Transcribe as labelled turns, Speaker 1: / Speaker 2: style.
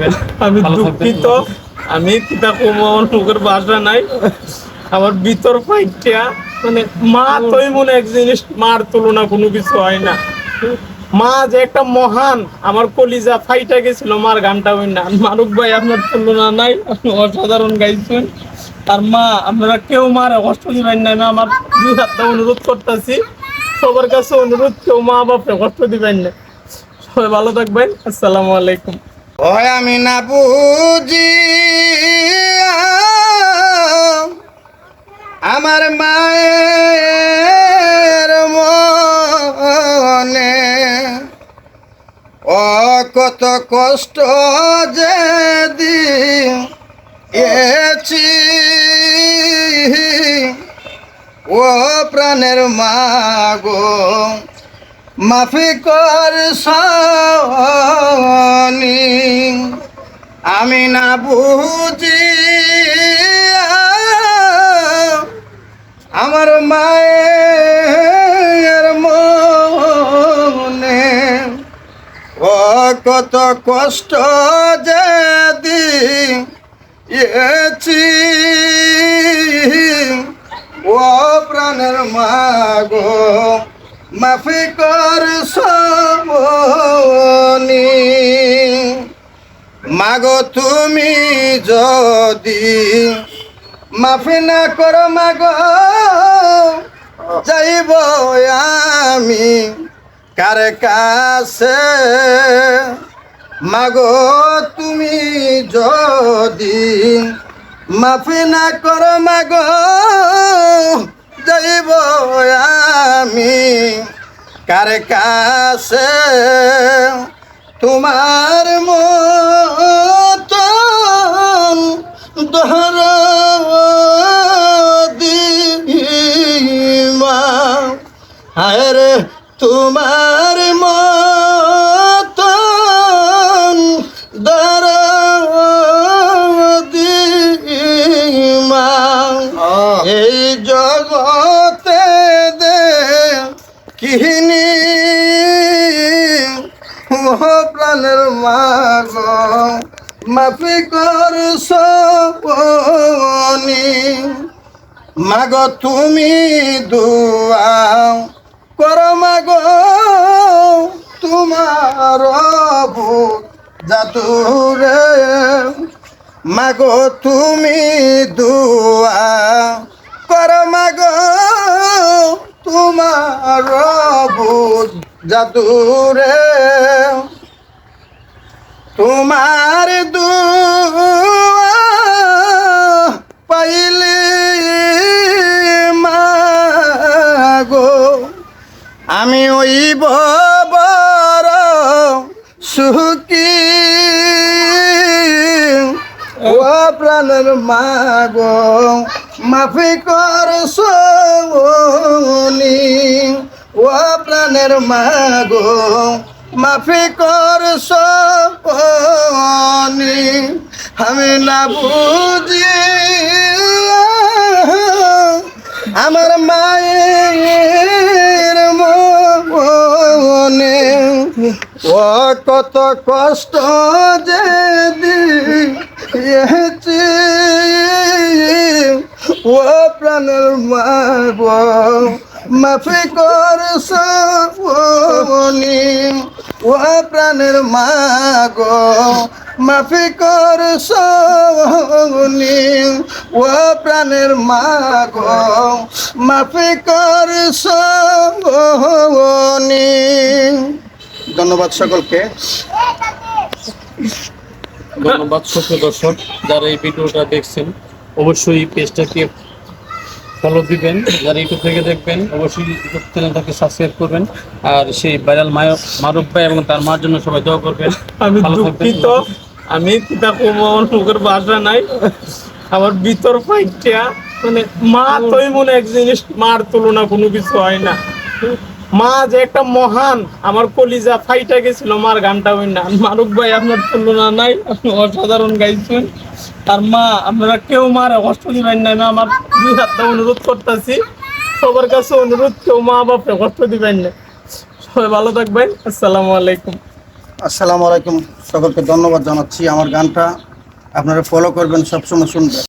Speaker 1: থাকবেন।
Speaker 2: আমি দুঃখিত। আমি কিতা কমো আমার ভাষা নাই। আমার ভিতর ফাইটটা মানে মা তোই মনে এক জিনিস মার তুলনা কোনো কিছু হয় না। মা যে একটা মহান আমার কলিজা ফাইটা গেছিল মার গানটা হই না। মারুক ভাই আপনার তুলনা নাই আপনি অসাধারণ গাইছেন। আর মা আপনারা কেউ মারে কষ্ট দিবেন না আমি আমার দুই হাতটা অনুরোধ করতেছি। সবার কাছে অনুরোধ কেউ মা বাপরে কষ্ট দিবেন না। সবাই ভালো থাকবেন। আসসালামু আলাইকুম।
Speaker 3: ওই আমি না বুঝি আমার মায়ের মনে। ও কত কষ্ট যে দিয়েছি ও প্রাণের মাগো মাফি কর সনি আমি না বুঝি আমার মায়ের মনে ও কত কষ্ট যে দিয়েছি। ও প্রাণের মাগো মাফি কর সবনি মাগো, তুমি যদি মাফি না করো, মাগো, যাইব আমি কার কাছে? মাগো, তুমি যদি মাফি না করো, মাগো, যাইব আমি কার কাছে তোমার দহর দিমা? হায় তোমার দর দিমা? এই জগতে দে কিনি মাফি কর মাগ, তুমি দুয়া কর মাগ, তোমার জাতুরে। মাগো, তুমি দুয়া কর মাগো, তোমার জাদুরে তোমার দুয়া পাইলে মাগো, আমি ওই বড় সুখী। ও প্রাণের মাগো, মাফি কর সোনি ও প্রাণের মাগো, মাফি কর সোনি আমি না বুঝি আমার মায়ের মনে ও কত কষ্ট যে দিয়েছি। ও প্রাণের মাগ মাফি কর সনি ও প্রাণের মাগ মাফি কর সনি ও প্রাণের মাগ। মাফি কর সনি ধন্যবাদ সকলকে।
Speaker 1: ধন্যবাদ সুপ্রিয় দর্শক যারা এই ভিডিওটা দেখছেন অবশ্যই পেজটাকে ফলো দিবেন। যারা ইউটিউব থেকে দেখবেন অবশ্যই ইউটিউব চ্যানেলটাকে সাবস্ক্রাইব করবেন। আর সেই ভাইরাল মারুফ ভাই এবং তার মার জন্য সবাই দোয়া করবেন।
Speaker 2: আমি। দুঃখিত। আমি কিতা আমার মুখের ভাষা নাই। আমার ভিতর ফাইটটা মানে মা তোই মনে এক জিনিস, মার তুলনা কোনো কিছু হয় না। মা যে একটা মহান, আমার কলিজা ফাইটা গেছিল, মার গানটা হই না। মারুক ভাই আপনার তুলনা নাই, আপনি অসাধারণ গাইছেন। আর মা, আপনারা কেউ মারে কষ্ট দিবেন না, আমি আমার দুই হাতটা অনুরোধ করতেছি। সবার কাছে অনুরোধ, কেউ মা বাপরে কষ্ট দিবেন না। সবাই ভালো থাকবেন, আসসালামু আলাইকুম।
Speaker 3: আসসালামু আলাইকুম। সকলকে ধন্যবাদ জানাচ্ছি। আমার গানটা আপনারা ফলো করবেন সবসময় শুনবেন।